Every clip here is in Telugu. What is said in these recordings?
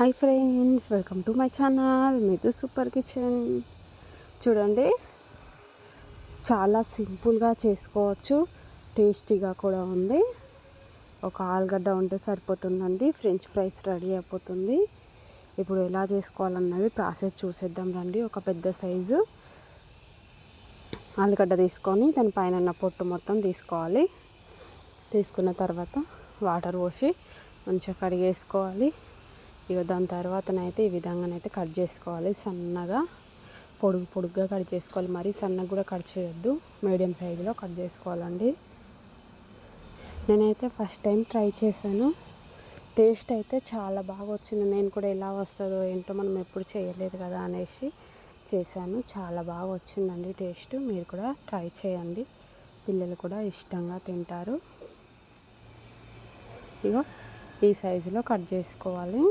Hi friends welcome to my channel మీదు super kitchen చూడండి చాలా సింపుల్గా చేసుకోవచ్చు. టేస్టీగా కూడా ఉంది. ఒక ఆలుగడ్డ ఉంటే సరిపోతుందండి. ఫ్రెంచ్ ఫ్రైస్ రెడీ అయిపోతుంది. ఇప్పుడు ఎలా చేసుకోవాలన్నది ప్రాసెస్ చూసేద్దాం రండి. ఒక పెద్ద సైజు ఆలుగడ్డ తీసుకొని దాని పైన ఉన్న పొట్టు మొత్తం తీసుకోవాలి. తీసుకున్న తర్వాత వాటర్ పోసి మంచిగా కడిగేసుకోవాలి. ఇక దాని తర్వాతనైతే ఈ విధంగానైతే కట్ చేసుకోవాలి. సన్నగా పొడుగు పొడుగ్గా కట్ చేసుకోవాలి. మరీ సన్నగా కూడా కట్ చేయొద్దు. మీడియం సైజులో కట్ చేసుకోవాలండి. నేనైతే ఫస్ట్ టైం ట్రై చేశాను. టేస్ట్ అయితే చాలా బాగా వచ్చింది. నేను కూడా ఎలా వస్తుందో ఏంటో మనం ఎప్పుడు చేయలేదు కదా అనేసి చేశాను. చాలా బాగా వచ్చిందండి టేస్ట్. మీరు కూడా ట్రై చేయండి. పిల్లలు కూడా ఇష్టంగా తింటారు. ఇగో ఈ సైజులో కట్ చేసుకోవాలి.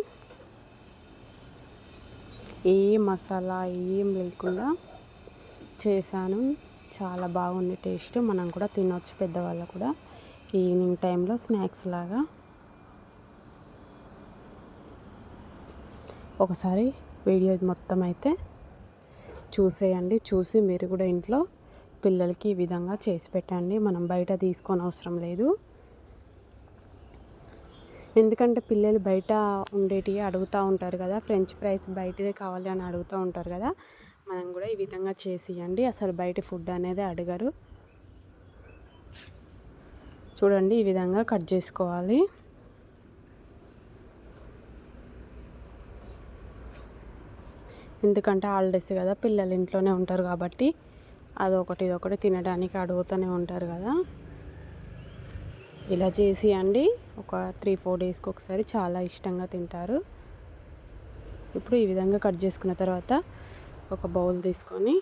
ఏ మసాలా ఏం లేకుండా చేశాను. చాలా బాగుంది టేస్ట్. మనం కూడా తినొచ్చు పెద్దవాళ్ళు కూడా. ఈవినింగ్ టైంలో స్నాక్స్ లాగా. ఒకసారి వీడియో మొత్తం అయితే చూసేయండి. చూసి మీరు కూడా ఇంట్లో పిల్లలకి ఈ విధంగా చేసి పెట్టండి. మనం బయట తీసుకొని అవసరం లేదు. ఎందుకంటే పిల్లలు బయట ఉండేటివి అడుగుతూ ఉంటారు కదా ఫ్రెంచ్ ఫ్రైస్ బయటదే కావాలి అని అడుగుతూ ఉంటారు కదా మనం కూడా ఈ విధంగా చేసి ఇవ్వండి అసలు బయట ఫుడ్ అనేది అడగరు. చూడండి ఈ విధంగా కట్ చేసుకోవాలి. ఎందుకంటే హాలిడేస్ కదా పిల్లలు ఇంట్లోనే ఉంటారు కాబట్టి అదొకటి ఇదొకటి తినడానికి అడుగుతూనే ఉంటారు కదా. ఇలా చేసి అండి ఒక త్రీ ఫోర్ డేస్కి ఒకసారి చాలా ఇష్టంగా తింటారు. ఇప్పుడు ఈ విధంగా కట్ చేసుకున్న తర్వాత ఒక బౌల్ తీసుకొని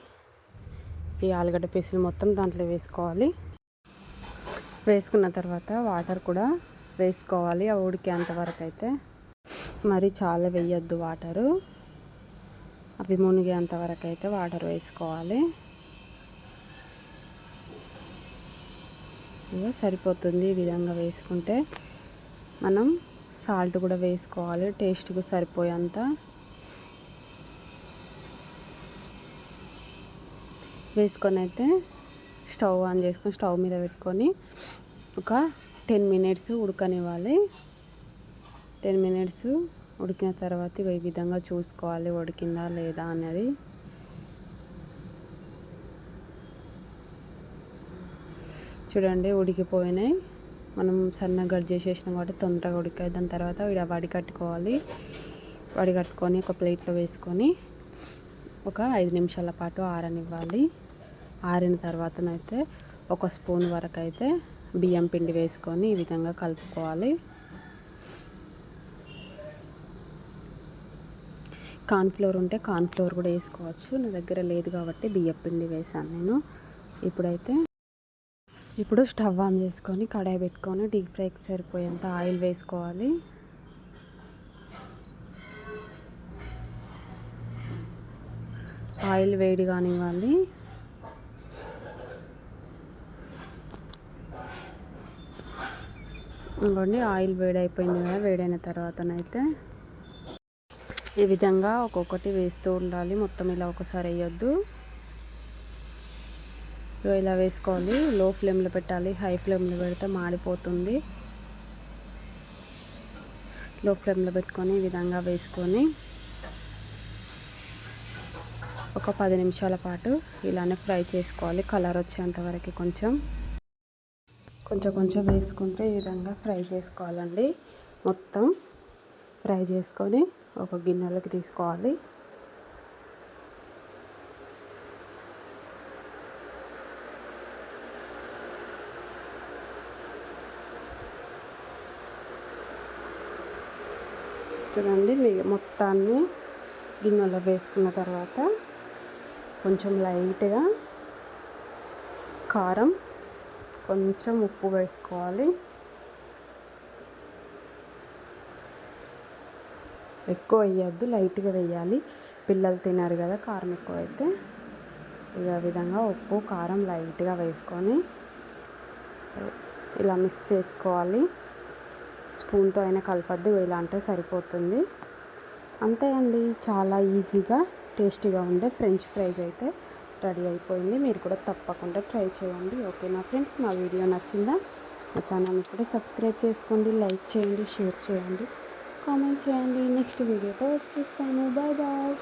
ఈ ఆలుగడ్డ పీసులు మొత్తం దాంట్లో వేసుకోవాలి. వేసుకున్న తర్వాత వాటర్ కూడా వేసుకోవాలి ఆ ఉడికేంత వరకు అయితే మరి చాలా వేయద్దు వాటరు. అవి మునిగేంత వరకు అయితే వాటర్ వేసుకోవాలి. సరిపోతుంది ఈ విధంగా వేసుకుంటే. మనం సాల్ట్ కూడా వేసుకోవాలి టేస్ట్కి సరిపోయేంత. వేసుకొని అయితే స్టవ్ ఆన్ చేసుకొని స్టవ్ మీద పెట్టుకొని ఒక టెన్ మినిట్స్ ఉడకనివ్వాలి. టెన్ మినిట్స్ ఉడికిన తర్వాత ఈ విధంగా చూసుకోవాలి ఉడికిందా లేదా అనేది. చూడండి ఉడికిపోయినాయి. మనం సన్నగా గడ్ చేసేసినాం కాబట్టి తొందరగా ఉడికాయి. దాని తర్వాత ఇడ వడి కట్టుకోవాలి. వడి కట్టుకొని ఒక ప్లేట్లో వేసుకొని ఒక ఐదు నిమిషాల పాటు ఆరనివ్వాలి. ఆరిన తర్వాతనైతే ఒక స్పూన్ వరకు అయితే బియ్యం పిండి వేసుకొని ఈ విధంగా కలుపుకోవాలి. కార్న్ఫ్లోర్ ఉంటే కార్న్ఫ్లోర్ కూడా వేసుకోవచ్చు. నా దగ్గర లేదు కాబట్టి బియ్యం పిండి వేసాను నేను. ఇప్పుడైతే ఇప్పుడు స్టవ్ ఆన్ చేసుకొని కడాయి పెట్టుకొని డీప్ ఫ్రైకి సరిపోయేంత ఆయిల్ వేసుకోవాలి. ఆయిల్ వేడి కానివ్వాలి ఇంకోండి ఆయిల్ వేడైపోయింది కదా వేడైన తర్వాతనైతే ఈ విధంగా ఒక్కొక్కటి వేస్తూ ఉండాలి. మొత్తం ఇలా ఒకసారి వేయొద్దు. ఇలా వేసుకోవాలి లో ఫ్లేమ్లో పెట్టాలి. హై ఫ్లేమ్లో పెడితే మాడిపోతుంది. లో ఫ్లేమ్లో పెట్టుకొని ఈ విధంగా వేసుకొని ఒక పది నిమిషాల పాటు ఇలానే ఫ్రై చేసుకోవాలి. కలర్ వచ్చేంతవరకు కొంచెం. కొంచెం కొంచెం వేసుకుంటే ఈ విధంగా ఫ్రై చేసుకోవాలండి. మొత్తం ఫ్రై చేసుకొని ఒక గిన్నెలోకి తీసుకోవాలి. చూడండి మొత్తాన్ని గిన్నెలో వేసుకున్న తర్వాత కొంచెం లైట్గా కారం కొంచెం ఉప్పు వేసుకోవాలి. ఎక్కువ వేయద్దు లైట్గా వేయాలి. పిల్లలు తినారు కదా కారం ఎక్కువ అయితే ఇక విధంగా ఉప్పు కారం లైట్గా వేసుకొని ఇలా మిక్స్ చేసుకోవాలి. స్పూన్తో అయినా కలపద్దు ఇలా అంటే సరిపోతుంది. అంతే అండి. చాలా ఈజీగా టేస్టీగా ఉండే ఫ్రెంచ్ ఫ్రైస్ అయితే రెడీ అయిపోయింది. మీరు కూడా తప్పకుండా ట్రై చేయండి. ఓకేనా ఫ్రెండ్స్ మా వీడియో నచ్చిందా? మా ఛానల్ని కూడా సబ్స్క్రైబ్ చేసుకోండి లైక్ చేయండి షేర్ చేయండి కామెంట్ చేయండి. నెక్స్ట్ వీడియోతో వచ్చేస్తాను. Bye bye.